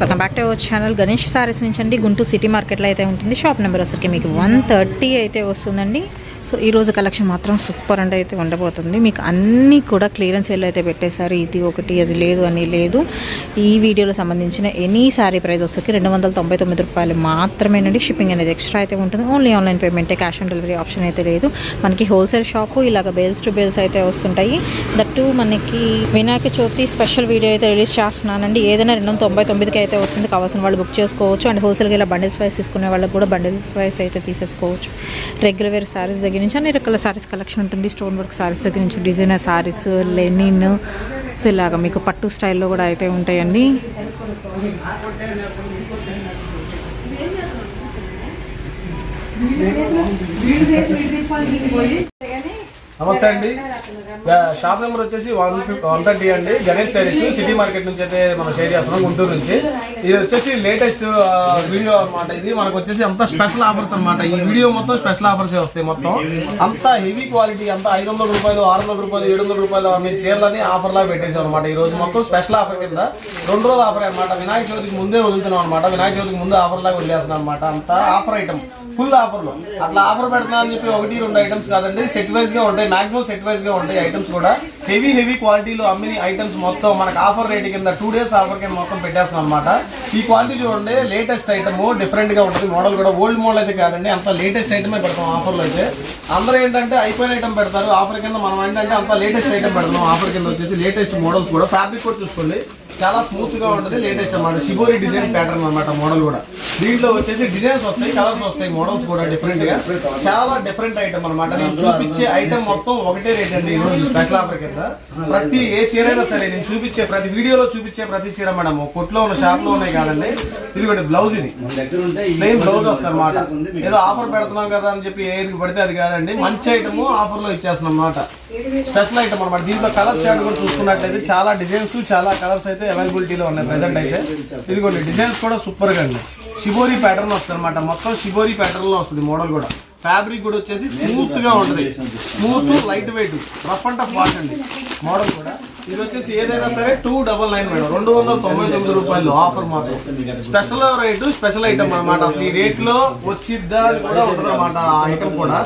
Welcome back to our channel Ganesh Sarees నుంచి అండి Guntur city మార్కెట్లో అయితే ఉంటుంది. షాప్ నెంబర్ వచ్చరికి మీకు వన్ థర్టీ అయితే వస్తుందండి. సో ఈ రోజు కలెక్షన్ మాత్రం సూపర్ అండ్ అయితే ఉండబోతుంది. మీకు అన్నీ కూడా క్లియరెన్స్ సేల్ అయితే పెట్టేశారు. ఇది ఒకటి అది లేదు అని లేదు. ఈ వీడియోలో సంబంధించిన ఎనీ శారీ ప్రైస్ వస్తుంది రెండు వందల తొంభై తొమ్మిది రూపాయలు మాత్రమేనండి. షిప్పింగ్ అనేది ఎక్స్ట్రా అయితే ఉంటుంది. ఓన్లీ ఆన్లైన్ పేమెంటే క్యాష్ ఆన్ డెలివరీ ఆప్షన్ అయితే లేదు. మనకి హోల్సేల్ షాపు ఇలాగ బేల్స్ టు బేల్స్ అయితే వస్తుంటాయి. దట్టు మనకి వినాయక చవితి స్పెషల్ వీడియో అయితే రిలీజ్ చేస్తున్నానండి. ఏదైనా రెండు వందల తొంభై తొమ్మిదికి అయితే వస్తుంది. కావాల్సిన వాళ్ళు బుక్ చేసుకోవచ్చు. అండ్ హోల్సేల్గా ఇలా బండిల్స్ వైస్ తీసుకునే వాళ్ళకి కూడా బండిల్స్ వైస్ అయితే తీసేసుకోవచ్చు. రెగ్యులర్ వేర్ సారీస్ దగ్గర నుంచి అన్ని రకాల సారీస్ కలెక్షన్ ఉంటుంది. స్టోన్ వర్క్ సారీస్ దగ్గర నుంచి డిజైనర్ సారీస్ లెనిన్ సో ఇలాగ మీకు పట్టు స్టైల్లో కూడా అయితే ఉంటాయండి. నమస్తే అండి. షాప్ నెంబర్ వచ్చేసి వన్ వన్ థర్టీ అండి. గణేష్ శారీస్ సిటీ మార్కెట్ నుంచి అయితే మనం షేర్ చేస్తున్నాం గుంటూరు నుంచి. ఇది వచ్చేసి లేటెస్ట్ వీడియో అనమాట ఇది మనకు వచ్చేసి అంత స్పెషల్ ఆఫర్స్ అనమాట ఈ వీడియో మొత్తం స్పెషల్ ఆఫర్స్ వస్తాయి మొత్తం. అంత హెవీ క్వాలిటీ అంత ఐదు వందల రూపాయలు ఆరు వందల రూపాయలు ఏడు వందల రూపాయలు మీ చీరలని ఆఫర్ లా పెట్టేసాం అనమాట ఈ రోజు మొత్తం స్పెషల్ ఆఫర్ కింద రెండు రోజుల ఆఫర్ అనమాట వినాయక చవితికి ముందే వదులుతున్నాం అనమాట వినాయక చవితికి ముందు ఆఫర్ లాగా వదిలేస్తున్నాం అనమాట అంత ఆఫర్ ఐటమ్. ఫుల్ ఆఫర్లు. అట్లా ఆఫర్ పెడతా అని చెప్పి ఒకటి రెండు ఐటమ్స్ కాదండి. సెట్ వైజ్గా ఉంటాయి. మాక్సిమం సెట్ వైజ్గా ఉంటాయి ఐటమ్స్ కూడా. హెవీ హెవీ క్వాలిటీలో అమ్మిన ఐటమ్స్ మొత్తం మనకు ఆఫర్ రేట్ కింద టూ డేస్ ఆఫర్ కింద మొత్తం పెట్టేస్తాం అనమాట ఈ క్వాలిటీ చూడండి లేటెస్ట్ ఐటమ్ డిఫరెంట్గా ఉంటుంది. మోడల్ కూడా ఓల్డ్ మోడల్ అయితే కాదండి. అంత లేటెస్ట్ ఐటమే పెడతాం ఆఫర్లో అయితే. అందరూ ఏంటంటే అయిపోయిన ఐటమ్ పెడతారు. ఆఫర్ కింద మనం ఏంటంటే అంత లేటెస్ట్ ఐటమ్ పెడతాం. ఆఫర్ కింద వచ్చేసి లేటెస్ట్ మోడల్స్ కూడా. ఫ్యాబ్రిక్ కూడా చూసుకోండి. చాలా స్మూత్గా ఉంటుంది లేటెస్ట్ అన్నమాట. షిబోరి డిజైన్ ప్యాటర్న్ అన్నమాట మోడల్ కూడా. దీంట్లో వచ్చేసి డిజైన్స్ వస్తాయి కలర్స్ వస్తాయి మోడల్స్ కూడా డిఫరెంట్గా. చాలా డిఫరెంట్ ఐటమ్ అన్నమాట. నేను చూపించే ఐటమ్ మొత్తం ఒకటే రేట్ అండి ఈ రోజు స్పెషల్ ఆఫర్ కింద. ప్రతి ఏ చీర అయినా సరే నేను చూపించే ప్రతి వీడియోలో చూపించే ప్రతి చీర మేడం కొట్లో ఉన్న షాప్లో ఉన్నాయి కాదండి. ఇది. కూడా బ్లౌజ్ ఇది ప్లెయిన్ బ్లౌజ్ వస్తుంది అనమాట ఏదో ఆఫర్ పెడుతున్నాం కదా అని చెప్పి ఏది పడితే అది కాదండి. మంచి ఐటమ్ ఆఫర్ లో ఇచ్చేస్తున్నాం అన్నమాట. స్పెషల్ ఐటమ్ అనమాట దీంట్లో కలర్ చార్ట్ కూడా చూసుకున్నట్లయితే చాలా డిజైన్స్ చాలా కలర్స్ అయితే అవైలబిలిటీలో ఉన్నాయి ప్రజెంట్ అయితే. ఇదిగోండి డిజైన్స్ కూడా సూపర్గా అండి షిబోరి ప్యాటర్న్ వస్తుంది అనమాట మొత్తం షిబోరి ప్యాటర్న్లో వస్తుంది మోడల్ కూడా. ఫ్యాబ్రిక్ కూడా వచ్చేసి స్మూత్గా ఉంటుంది. Smooth light weight rough and tough watch అండి. మోడల్ కూడా. ఇది వచ్చేసి ఏదైనా సరే టూ డబల్ నైన్ మేడం. రెండు వందల తొంభై తొమ్మిది రూపాయలు ఆఫర్ మాత్రం స్పెషల్ రేటు స్పెషల్ ఐటమ్ అనమాట అసలు ఈ రేట్లో వచ్చిద్దా కూడా ఉంటుంది అనమాట ఆ ఐటమ్ కూడా.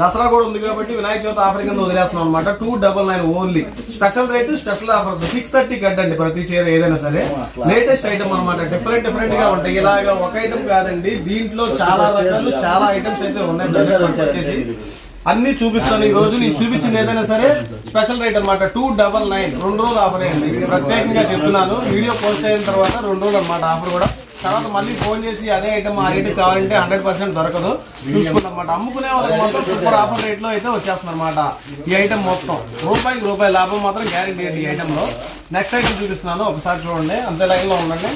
దసరా కూడా ఉంది కాబట్టి వినాయక చవితి ఆఫర్ కింద వదిలేస్తున్నాం అనమాట two double nine only special rate special offers six thirty కట్టండి ప్రతి చీర ఏదైనా సరే. లేటెస్ట్ ఐటమ్ అన్నమాట. డిఫరెంట్ డిఫరెంట్గా ఉంటాయి. ఇలాగా ఒక ఐటమ్ కాదండి. దీంట్లో చాలా రకాలు చాలా ఐటమ్స్ అయితే ఉన్నాయి. వచ్చేసి. అన్ని చూపిస్తాను ఈ రోజు. నేను చూపించింది ఏదైనా సరే స్పెషల్ రేట్ అన్నమాట. Two double nine. రెండు రోజులు ఆఫర్ అయ్యండి. ప్రత్యేకంగా చెప్తున్నాను. వీడియో పోస్ట్ అయిన తర్వాత రెండు రోజులు అన్నమాట ఆఫర్ కూడా. తర్వాత మళ్ళీ ఫోన్ చేసి అదే ఐటమ్ ఆ రేటు కావాలంటే హండ్రెడ్ పర్సెంట్ దొరకదు. చూసుకున్నమాట అమ్ముకునే వాళ్ళకి మొత్తం సూపర్ ఆఫర్ రేట్లో అయితే వచ్చేస్తుంది అనమాట ఈ ఐటమ్ మొత్తం. రూపాయికి రూపాయి లాభం మాత్రం గ్యారెంటీ అండి ఈ ఐటమ్లో. నెక్స్ట్ ఐటమ్ చూపిస్తున్నాను. ఒకసారి చూడండి. అంతే లైన్లో ఉండండి.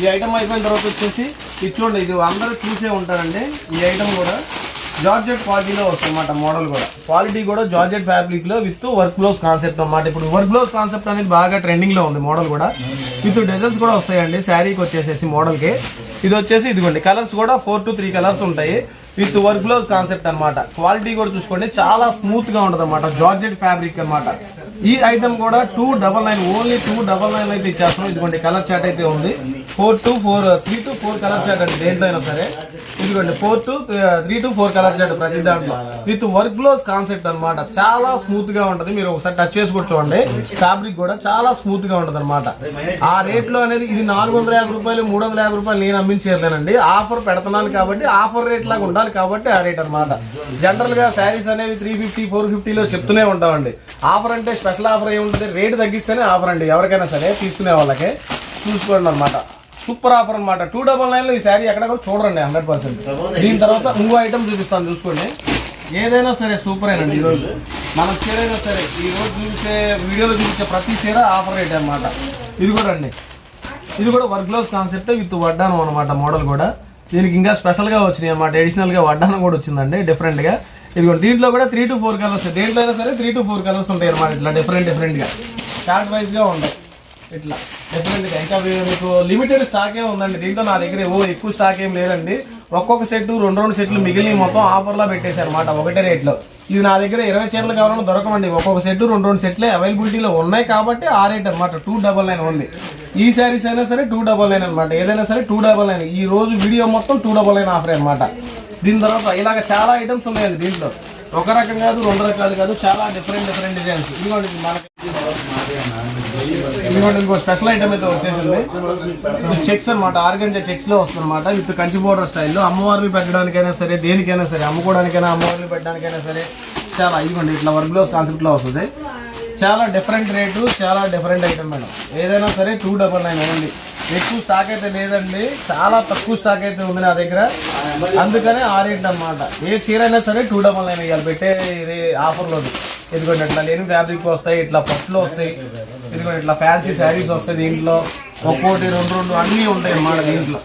ఈ ఐటమ్ అయిపోయిన తర్వాత వచ్చేసి ఇది చూడండి ఇది అందరూ చూసే ఉంటారండి. ఈ ఐటమ్ కూడా జార్జెట్ క్వాలిటీలో వస్తుంది అన్నమాట మోడల్ కూడా. క్వాలిటీ కూడా జార్జెట్ ఫ్యాబ్రిక్లో విత్ వర్క్ బ్లౌజ్ కాన్సెప్ట్ అన్నమాట. ఇప్పుడు వర్క్ బ్లౌజ్ కాన్సెప్ట్ అనేది బాగా ట్రెండింగ్లో ఉంది మోడల్ కూడా. విత్ డిజైన్స్ కూడా వస్తాయండి శారీకి వచ్చేసేసి మోడల్కి. ఇది వచ్చేసి ఇదిగోండి కలర్స్ కూడా ఫోర్ టు త్రీ కలర్స్ ఉంటాయి. విత్ వర్క్ బ్లౌజ్ కాన్సెప్ట్ అనమాట క్వాలిటీ కూడా చూసుకోండి చాలా స్మూత్గా ఉంటుంది అనమాట జార్జెట్ ఫ్యాబ్రిక్ అన్నమాట. ఈ ఐటమ్ కూడా two double nine only two double nine అయితే ఇచ్చేస్తున్నాం. ఇదిగోండి కలర్ చాట్ అయితే ఉంది. Four to four three to four colour chart అండి దేంట్లో అయినా సరే. ఇదిగోండి four to three to four colour chart ప్రతి దాంట్లో. విత్ వర్క్ బ్లౌజ్ కాన్సెప్ట్ అన్నమాట. చాలా స్మూత్గా ఉంటది. మీరు ఒకసారి టచ్ చేసి చూడండి. ఫ్యాబ్రిక్ కూడా చాలా స్మూత్గా ఉంటది అనమాట ఆ రేట్లో అనేది ఇది నాలుగు వందల యాభై రూపాయలు మూడు వందల యాభై రూపాయలు నేను అమ్మించేదానండి ఆఫర్ పెడుతున్నాను కాబట్టి ఆఫర్ రేట్ లాగా ఉండాలి. కాబట్టి ఆ రేట్ అనమాట జనరల్గా శారీస్ అనేవి త్రీ ఫిఫ్టీ ఫోర్ ఫిఫ్టీలో చెప్తూనే ఉంటామండి. ఆఫర్ అంటే స్పెషల్ ఆఫర్ ఏమి ఉంటుంది రేట్ తగ్గిస్తేనే ఆఫర్ అండి. ఎవరికైనా సరే తీసుకునే వాళ్ళకి చూసుకోండి అనమాట సూపర్ ఆఫర్ అన్నమాట. టూ డబల్ నైన్లో ఈ శారీ ఎక్కడ కూడా చూడండి హండ్రెడ్ పర్సెంట్ దీని తర్వాత ఇంకో ఐటమ్ చూపిస్తాను చూసుకోండి. ఏదైనా సరే సూపర్ అయినండి ఈరోజు మనం చీరైనా సరే ఈ రోజు చూపించే వీడియోలో చూపించే ప్రతి చీర ఆఫర్ రేట్ అన్నమాట. ఇది కూడా అండి. ఇది కూడా వర్క్ గ్లౌస్ కాన్సెప్ట్ విత్ వడ్డాను అనమాట మోడల్ కూడా. దీనికి ఇంకా స్పెషల్గా వచ్చినాయి అన్నమాట. ఎడిషనల్గా వడ్డానం కూడా వచ్చిందండి డిఫరెంట్గా ఇదిగోండి దీంట్లో కూడా త్రీ టు ఫోర్ కలర్స్ దేంట్లో అయినా సరే త్రీ టు ఫోర్ కలర్స్ ఉంటాయి అన్నమాట ఇట్లా డిఫరెంట్ డిఫరెంట్గా చార్ట్ ఉంటాయి. ఇట్లా డిఫరెంట్గా ఇంకా మీకు లిమిటెడ్ స్టాకే ఉందండి. దీంట్లో నా దగ్గర ఓ ఎక్కువ స్టాక్ ఏం లేదండి. ఒక్కొక్క సెట్ రెండు రెండు సెట్లు మిగిలిన మొత్తం ఆఫర్లో పెట్టేశారు అనమాట ఒకటే రేట్లో. ఇది నా దగ్గర ఇరవై చీరలు కావాలని దొరకమండి ఒక్కొక్క సెట్ రెండు రెండు సెట్లే అవైలబిలిటీలో ఉన్నాయి కాబట్టి ఆ రేట్ అనమాట టూ డబల్ నైన్ ఉంది. ఈ శారీస్ అయినా సరే టూ డబల్ నైన్ అనమాట ఏదైనా సరే టూ డబల్ నైన్ ఈ రోజు వీడియో మొత్తం టూ డబల్ నైన్ ఆఫర్ అనమాట దీని తర్వాత ఇలాగ చాలా ఐటమ్స్ ఉన్నాయండి దీంట్లో. ఒక రకం కాదు రెండు రకాలు కాదు చాలా డిఫరెంట్ డిఫరెంట్ డిజైన్స్ ఇదిగోండి ఇది మనకి ఇదిగోండి ఇంకో స్పెషల్ ఐటమ్ అయితే వచ్చేసింది. ఇది చెక్స్ అనమాట ఆర్గంజా చెక్స్లో వస్తుంది అనమాట విత్ కంచి బోర్డర్ స్టైల్లో అమ్మవారిని పెట్టడానికైనా సరే దేనికైనా సరే అమ్ముకోవడానికైనా అమ్మవారిని పెట్టడానికైనా సరే చాలా ఇదిగోండి ఇట్లా వర్క్ బ్లౌజ్ కాన్సెప్ట్లో వస్తుంది. చాలా డిఫరెంట్ రేటు చాలా డిఫరెంట్ ఐటమ్ మేడం. ఏదైనా సరే టూ డబల్ నైన్ ఓన్లీ ఎక్కువ స్టాక్ అయితే లేదండి. చాలా తక్కువ స్టాక్ అయితే ఉంది నా దగ్గర. అందుకనే ఆ రేట్ అన్నమాట. ఏ చీర అయినా సరే టూ డబల్ నైన్ ఇవ్వాలి పెట్టే ఇది ఆఫర్లో ఇదిగోండి అట్లా లేని ఫ్యాబ్రిక్ వస్తాయి ఇట్లా పట్టులు వస్తాయి. ఇదిగో ఇట్లా ఫ్యాన్సీ శారీస్ వస్తాయి దీంట్లో. ఒక్కోటి రెండు రెండు అన్నీ ఉంటాయి అన్నమాట దీంట్లో.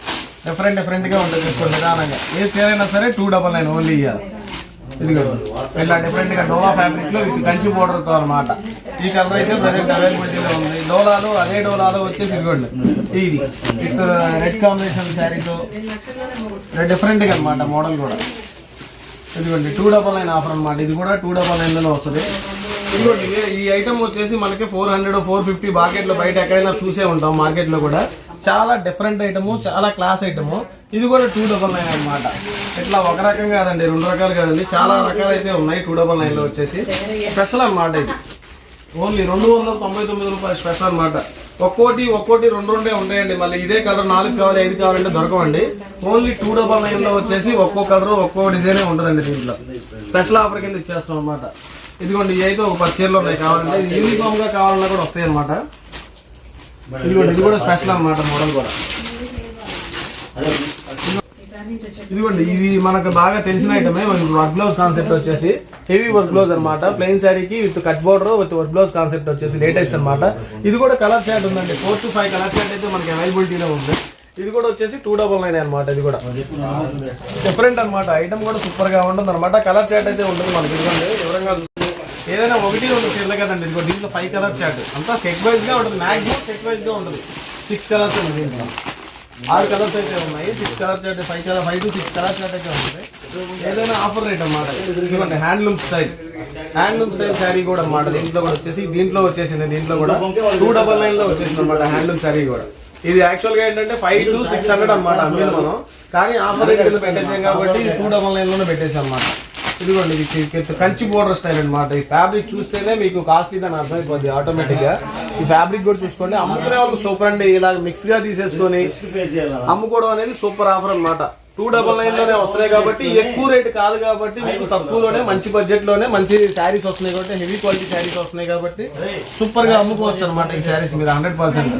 డిఫరెంట్ డిఫరెంట్గా ఉంటుంది ఇప్పుడు నిదానంగా. ఏ చీరైనా సరే టూ డబల్ నైన్ ఓన్లీ ఇవ్వాలి ఇదిగో ఇలా డిఫరెంట్గా డోలా ఫ్యాబ్రిక్లో ఇది విత్ కంచి బోర్డర్తో అనమాట ఈ కలర్ అయితే ప్రజెంట్ అవైలబిలిటీలో ఉంది. డోలాలు అదే డోలాలు వచ్చేసి ఇదిగోండి. ఇది విత్ రెడ్ కాంబినేషన్ శారీతో డిఫరెంట్గా అనమాట మోడల్ కూడా. ఇదిగోండి టూ డబల్ నైన్ ఆఫర్ అనమాట ఇది కూడా టూ డబల్ నైన్లోనే వస్తుంది. ఇదిగోండి ఈ ఐటమ్ వచ్చేసి మనకి ఫోర్ హండ్రెడ్ ఫోర్ ఫిఫ్టీ మార్కెట్లో బయట ఎక్కడైనా చూసే ఉంటాం మార్కెట్లో కూడా. చాలా డిఫరెంట్ ఐటము చాలా క్లాస్ ఐటము ఇది కూడా టూ డబల్ నైన్ అనమాట ఇట్లా ఒక రకం కాదండి రెండు రకాలు కాదండి. చాలా రకాలు అయితే ఉన్నాయి టూ డబల్ నైన్లో వచ్చేసి. స్పెషల్ అన్నమాట ఇది. ఓన్లీ రెండు వందల తొంభై తొమ్మిది రూపాయలు స్పెషల్ అనమాట ఒక్కోటి ఒక్కోటి రెండు రెండే ఉంటాయండి మళ్ళీ ఇదే కలర్ నాలుగు కావాలి ఐదు కావాలంటే దొరకవండి. ఓన్లీ టూ డబల్ నైన్లో వచ్చేసి ఒక్కో కలర్ ఒక్కో డిజైన్ ఉంటుందండి దీంట్లో. స్పెషల్ ఆఫర్ కింద ఇచ్చేస్తాం అనమాట ఇదిగోండి అయితే ఒక పది చీరలు ఉన్నాయి కావాలంటే. యూనిఫామ్గా కావాలన్నా కూడా వస్తాయి అనమాట ఇదిగోండి ఇది కూడా స్పెషల్ అన్నమాట మోడల్ కూడా. ఇదిగోండి ఇది మనకు బాగా తెలిసిన ఐటమే వర్క్ బ్లౌజ్ కాన్సెప్ట్ వచ్చేసి హెవీ వర్క్ బ్లౌజ్ అనమాట ప్లెయిన్ శారీకి with cut border with work blouse concept వచ్చేసి లేటెస్ట్ అన్నమాట. ఇది కూడా కలర్ షార్ట్ ఉందండి. Four to five colour chart అయితే మనకి అవైలబిలిటీలో ఉంది. ఇది కూడా వచ్చేసి టూ డబల్ నైన్ అనమాట ఇది కూడా. డిఫరెంట్ అన్నమాట. ఐటమ్ కూడా సూపర్గా ఉంటుంది అనమాట కలర్ షార్ట్ అయితే ఉంటుంది మనకి. ఇదిగోండి వివరంగా ఏదైనా ఒకటి రెండు చీరలు కదండి. ఇదిగో దీంట్లో ఫైవ్ కలర్ చార్ట్ అంతా సెట్ వైజ్గా ఉంటుంది. మాక్సిమం సెట్ వైజ్గా ఉంటుంది. సిక్స్ కలర్స్ ఉంది దీంట్లో. ఆరు కలర్స్ అయితే ఉన్నాయి. సిక్స్ కలర్స్ అయితే five colour five to six colours అయితే ఉంటుంది ఏదైనా ఆఫర్ రేట్ అన్నమాట. ఇదిగోండి handloom style handloom style saree కూడా అన్నమాట. దీంట్లో కూడా వచ్చేసి దీంట్లో వచ్చేసింది. దీంట్లో కూడా టూ డబల్ నైన్లో వచ్చేసింది అనమాట హ్యాండ్లూమ్ శారీ కూడా. ఇది యాక్చువల్గా ఏంటంటే ఫైవ్ టు సిక్స్ హండ్రెడ్ అనమాట అమ్మింది మనం. కానీ ఆఫర్ రేట్ పెట్టేసాం కాబట్టి టూ డబల్ నైన్లోనే పెట్టేసాం అనమాట ఇదిగోండి ఇది కంచి బోర్డర్ స్టైల్ అన్నమాట. ఈ ఫ్యాబ్రిక్ చూస్తేనే మీకు కాస్ట్లీ దాని అర్థమైపోద్ది ఆటోమేటిక్గా. ఈ ఫ్యాబ్రిక్ కూడా చూసుకోండి. అమ్ముకునే వాళ్ళకి సూపర్ అండి. ఇలా మిక్స్గా తీసేసుకొని అమ్ముకోవడం అనేది సూపర్ ఆఫర్ అన్నమాట. టూ డబల్ నైన్లోనే వస్తున్నాయి కాబట్టి ఎక్కువ రేట్ కాదు కాబట్టి మీకు తక్కువలోనే మంచి బడ్జెట్లోనే మంచి శారీస్ వస్తున్నాయి కాబట్టి హెవీ క్వాలిటీ శారీస్ వస్తున్నాయి కాబట్టి సూపర్గా అమ్ముకోవచ్చు అనమాట ఈ శారీస్ మీరు హండ్రెడ్ పర్సెంట్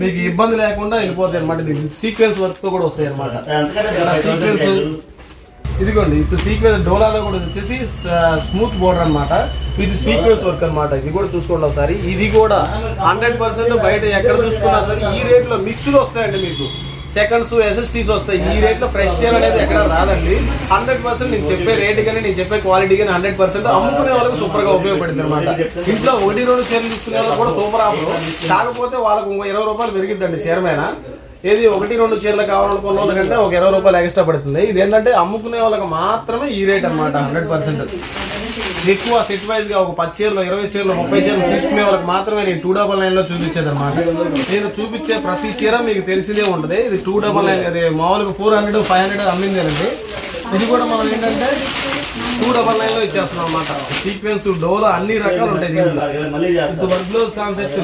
మీకు ఇబ్బంది లేకుండా వెళ్ళిపోతాయి అనమాట సీక్వెన్స్ వర్క్తో కూడా వస్తాయి అనమాట సీక్వెన్స్ ఇదిగోండి ఇప్పుడు సీక్వెన్స్ డోలాలో కూడా వచ్చేసి స్మూత్ బోర్డర్ అన్నమాట. ఇది సీక్వెన్స్ వర్క్ అన్నమాట. ఇది కూడా చూసుకోండి ఒకసారి. ఇది కూడా హండ్రెడ్ పర్సెంట్ బయట ఎక్కడ చూసుకున్నా సరే ఈ రేట్లో మిక్స్లు వస్తాయండి మీకు. సెకండ్స్ ఎస్ఎస్టీస్ వస్తాయి. ఈ రేట్లో ఫ్రెష్ చీర అనేది ఎక్కడ రాదండి. హండ్రెడ్ పర్సెంట్ నేను చెప్పే రేట్ కానీ నేను చెప్పే క్వాలిటీ కానీ హండ్రెడ్ పర్సెంట్ అమ్ముకునే వాళ్ళకి సూపర్గా ఉపయోగపడుతుంది అనమాట ఇంట్లో ఒకటి రెండు చీరలు తీసుకునే వాళ్ళకి కూడా సూపర్ ఆఫర్. కాకపోతే వాళ్ళకు ఇంకో ఇరవై రూపాయలు పెరిగిద్దండి చీర ఏది ఒకటి రెండు చీరలు కావాలనుకున్న వాళ్ళకంటే ఒక ఇరవై రూపాయలు ఎక్స్ట్రా పడుతుంది. ఇది ఏంటంటే అమ్ముకునే వాళ్ళకి మాత్రమే ఈ రేట్ అన్నమాట హండ్రెడ్ పర్సెంట్ ఎక్కువ సెట్ వైజ్గా ఒక పది చీరలు ఇరవై చీరలు ముప్పై చీరలు తీసుకునే వాళ్ళకి మాత్రమే నేను టూ డబల్ నైన్లో చూపించేది అనమాట నేను చూపించే ప్రతి చీర మీకు తెలిసిందే ఉంటుంది. ఇది టూ డబల్ నైన్ అది మామూలుగా ఫోర్ హండ్రెడ్ ఫైవ్ హండ్రెడ్ అమ్మిందేనండి. ఇది కూడా మనం ఏంటంటే టూ డబల్ నైన్లో ఇచ్చేస్తున్నాం అనమాట సీక్వెన్స్ డోలా అన్ని రకాలు ఉంటాయి దీంట్లో. వర్క్ బ్లౌజ్ కాన్సెప్ట్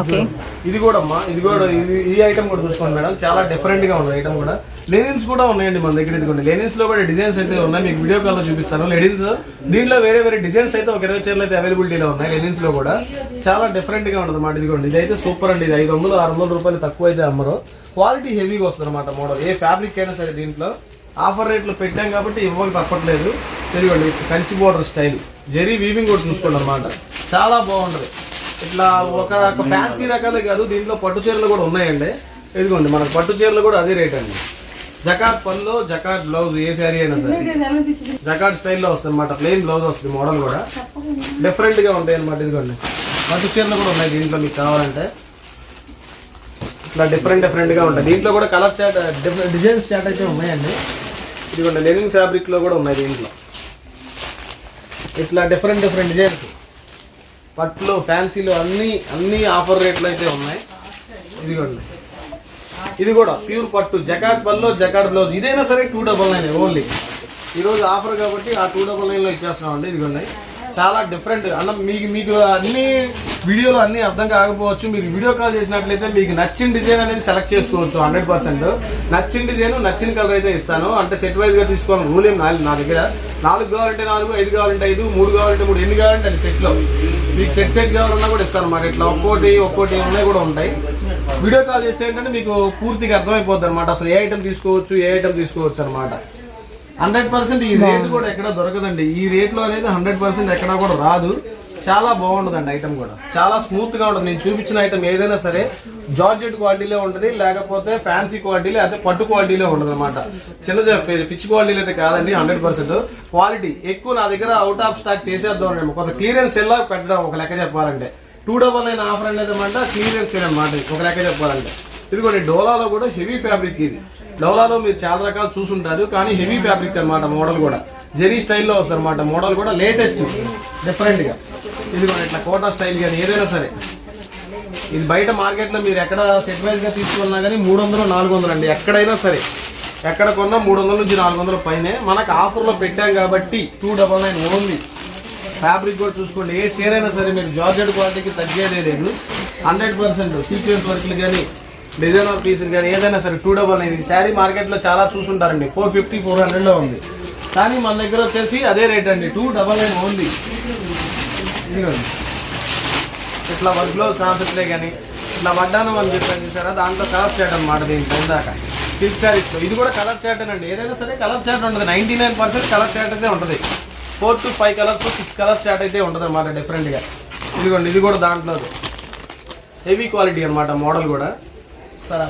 ఓకే ఇది కూడా అమ్మా ఇది కూడా ఇది- ఈ ఐటమ్ కూడా చూసుకోండి మేడం. చాలా డిఫరెంట్గా ఉంది ఐటమ్ కూడా. లెనిన్స్ కూడా ఉన్నాయండి మన దగ్గర ఇదిగోండి. లెనిన్స్లో కూడా డిజైన్స్ అయితే ఉన్నాయి. మీకు వీడియో కాల్లో చూపిస్తాను. లెనిన్స్ దీంట్లో వేరే వేరే డిజైన్స్ అయితే ఒక ఇరవై చీరలు అయితే అవైలబిలిటీలో ఉన్నాయి లెనిన్స్లో కూడా. చాలా డిఫరెంట్గా ఉంటుంది అన్నమాట ఇదిగోండి. ఇది అయితే సూపర్ అండి. ఇది ఐదు వందలు ఆరు వందల రూపాయలు తక్కువ అయితే అమ్మరు. క్వాలిటీ హెవీగా వస్తుంది అనమాట మోడల్ ఏ ఫ్యాబ్రిక్ అయినా సరే దీంట్లో. ఆఫర్ రేట్లో పెట్టాం కాబట్టి ఇవ్వక తప్పట్లేదు. ఇదిగోండి Kanchi border style. Zari weaving కూడా చూసుకోండి అనమాట చాలా బాగుంటది. ఇట్లా ఒక ఫ్యాన్సీ రకాలే కాదు దీంట్లో పట్టు చీరలు కూడా ఉన్నాయండి. ఇదిగోండి మనకు పట్టు చీరలు కూడా అదే రేట్ అండి. జకాట్ పళ్ళు జకాట్ బ్లౌజ్ ఏ శారీ అయినా సరే. జకాట్ స్టైల్లో వస్తుంది అనమాట ప్లెయిన్ బ్లౌజ్ వస్తుంది మోడల్ కూడా. డిఫరెంట్గా ఉంటాయి అనమాట ఇదిగోండి. పట్టు చీరలు కూడా ఉన్నాయి దీంట్లో మీకు కావాలంటే. ఇట్లా డిఫరెంట్ డిఫరెంట్గా ఉంటాయి. దీంట్లో కూడా colour chart different designs chart అయితే ఉన్నాయండి. ఇదిగోండి లెనిన్ ఫ్యాబ్రిక్లో కూడా ఉన్నాయి దీంట్లో. ఇట్లా డిఫరెంట్ డిఫరెంట్ డిజైన్స్ పట్లు ఫ్యాన్సీలు అన్నీ అన్నీ ఆఫర్ రేట్లు అయితే ఉన్నాయి. ఇదిగోండి. ఇది కూడా ప్యూర్ పట్టు జకాట్ పల్లో జకాట్ బ్లౌజ్ ఇదైనా సరే టూ డబల్ నైన్ ఓన్లీ ఈరోజు ఆఫర్ కాబట్టి ఆ టూ డబల్ నైన్లో ఇచ్చేస్తున్నాం అండి ఇదిగోండి. చాలా డిఫరెంట్ అన్న మీకు మీకు అన్ని వీడియోలో అన్ని అర్థం కాకపోవచ్చు. మీరు వీడియో కాల్ చేసినట్లయితే మీకు నచ్చిన డిజైన్ అనేది సెలెక్ట్ చేసుకోవచ్చు హండ్రెడ్ పర్సెంట్. నచ్చిన డిజైన్ నచ్చిన కలర్ అయితే ఇస్తాను. అంటే సెట్ వైజ్గా తీసుకోవాలి రూల్ ఏం నాలుగు నా దగ్గర. నాలుగు కావాలంటే నాలుగు ఐదు కావాలంటే ఐదు మూడు కావాలంటే మూడు. ఎన్ని కావాలంటే అది సెట్లో మీకు సెట్ సెట్ కావాలన్నా కూడా ఇస్తాను అన్నమాట. ఇట్లా ఒక్కోటి ఒక్కోటి ఉన్నాయి కూడా ఉంటాయి. వీడియో కాల్ చేస్తే ఏంటంటే మీకు పూర్తిగా అర్థమైపోద్ది అనమాట అసలు ఏ ఐటమ్ తీసుకోవచ్చు ఏ ఐటమ్ తీసుకోవచ్చు అనమాట హండ్రెడ్ పర్సెంట్ ఈ రేట్ కూడా ఎక్కడ దొరకదండి. ఈ రేట్లో అనేది హండ్రెడ్ పర్సెంట్ ఎక్కడ కూడా రాదు. చాలా బాగుంటుందండి ఐటమ్ కూడా. చాలా స్మూత్గా ఉంటుంది. నేను చూపించిన ఐటమ్ ఏదైనా సరే జార్జెట్ క్వాలిటీలో ఉంటుంది లేకపోతే ఫ్యాన్సీ క్వాలిటీలో అయితే పట్టు క్వాలిటీలో ఉంటుంది అనమాట చిన్న పిచ్ పిచ్చి క్వాలిటీలో అయితే కాదండి హండ్రెడ్ పర్సెంట్ క్వాలిటీ ఎక్కువ నా దగ్గర అవుట్ ఆఫ్ స్టాక్ చేసేద్దాం మేము కొంత క్లియరెన్స్ ఎలా పెట్టడం ఒక లెక్క చెప్పాలంటే. టూ డబల్ నైన్ ఆఫర్ అనేది అనమాట క్లియరెన్స్ అనమాట ఒక లెక్క చెప్పాలంటే. ఇదిగోండి డోలాలో కూడా హెవీ ఫ్యాబ్రిక్ ఇది. డోలాలో మీరు చాలా రకాలు చూసుంటారు కానీ హెవీ ఫ్యాబ్రిక్ అన్నమాట మోడల్ కూడా. జెరీ స్టైల్లో వస్తుంది అనమాట మోడల్ కూడా లేటెస్ట్ డిఫరెంట్గా ఇదిగోండి ఇట్లా కోటా స్టైల్ కానీ ఏదైనా సరే. ఇది బయట మార్కెట్లో మీరు ఎక్కడ సెట్ వైజ్గా తీసుకున్నా కానీ మూడు వందలు నాలుగు వందలు అండి. ఎక్కడైనా సరే. ఎక్కడ కొన్నా మూడు వందల నుంచి నాలుగు వందల పైనే. మనకు ఆఫర్లో పెట్టాం కాబట్టి two double nine only. Fabric కూడా చూసుకోండి. ఏ చీర అయినా సరే మీరు జార్జెట్ క్వాలిటీకి తగ్గేదే లేదు. హండ్రెడ్ పర్సెంట్ సీక్వెన్స్ వర్క్లు కానీ డిజైనర్ పీసులు కానీ ఏదైనా సరే టూ డబల్ నైన్. ఇది శారీ మార్కెట్లో చాలా చూసుంటారండి. ఫోర్ ఫిఫ్టీ ఫోర్ హండ్రెడ్లో ఉంది. కానీ మన దగ్గర వచ్చేసి అదే రేట్ అండి. Two double nine only. ఇదిగోండి ఇట్లా వర్క్ బ్లౌజ్ కాన్సెప్ట్లే కానీ ఇట్లా పడ్డాను అని చెప్పాను చూసారా? దాంట్లో కలర్ చాట్ అనమాట దీంట్లో ఇందాక. సిల్క్ శారీస్ ఇది కూడా కలర్ చాట్ అండి. ఏదైనా సరే కలర్ చాట్ ఉంటుంది. Ninety nine percent colour chart అయితే ఉంటుంది. Four to five colours six colours chart అయితే ఉంటుంది అనమాట డిఫరెంట్గా ఇదిగోండి ఇది కూడా దాంట్లో హెవీ క్వాలిటీ అనమాట మోడల్ కూడా. సరే